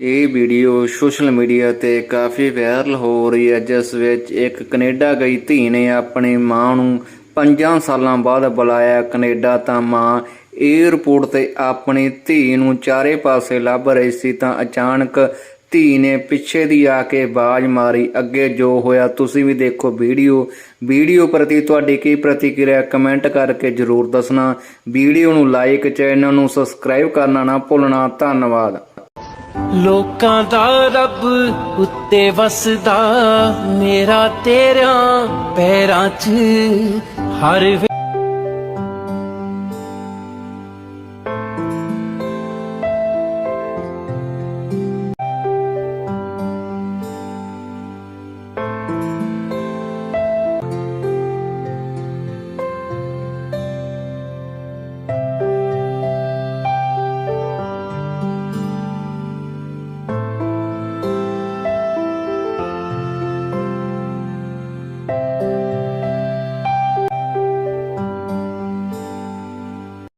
ਇਹ video social media ਤੇ ਕਾਫੀ viral ਹੋ ਰਹੀ ਹੈ, ਜਿਸ ਵਿੱਚ ਇੱਕ ਕੈਨੇਡਾ ਗਈ ਧੀ ਨੇ ਆਪਣੀ ਮਾਂ ਨੂੰ 5 ਸਾਲਾਂ ਬਾਅਦ ਬੁਲਾਇਆ। ਕੈਨੇਡਾ ਤਾਂ ਮਾਂ 에ਅਰਪੋਰਟ ਤੇ ਆਪਣੀ ਧੀ ਨੂੰ ਚਾਰੇ ਪਾਸੇ ਲੱਭ ਰਹੀ ਸੀ, ਤਾਂ ਅਚਾਨਕ ਧੀ ਨੇ ਪਿੱਛੇ ਦੀ ਆ ਕੇ ਆਵਾਜ਼ ਮਾਰੀ, ਅੱਗੇ ਜੋ ਹੋਇਆ, ਤੁਸੀਂ ਵੀ ਦੇਖੋ ਵੀਡੀਓ। ਵੀਡੀਓ ਪ੍ਰਤੀ ਤੁਹਾਡੀ ਕੀ ਪ੍ਰਤੀਕਿਰਿਆ, ਕਮੈਂਟ ਕਰਕੇ ਜਰੂਰ ਦੱਸਣਾ। ਵੀਡੀਓ ਨੂੰ ਲਾਈਕ, ਚੈਨਲ ਨੂੰ ਸਬਸਕ੍ਰਾਈਬ ਕਰਨਾ ਨਾ ਭੁੱਲਣਾ। ਧੰਨਵਾਦ। ਲੋਕਾਂ ਦਾ ਰੱਬ ਉੱਤੇ ਵਸਦਾ ਮੇਰਾ ਤੇਰਾ ਪੈਰਾਂ 'ਚ ਹਰ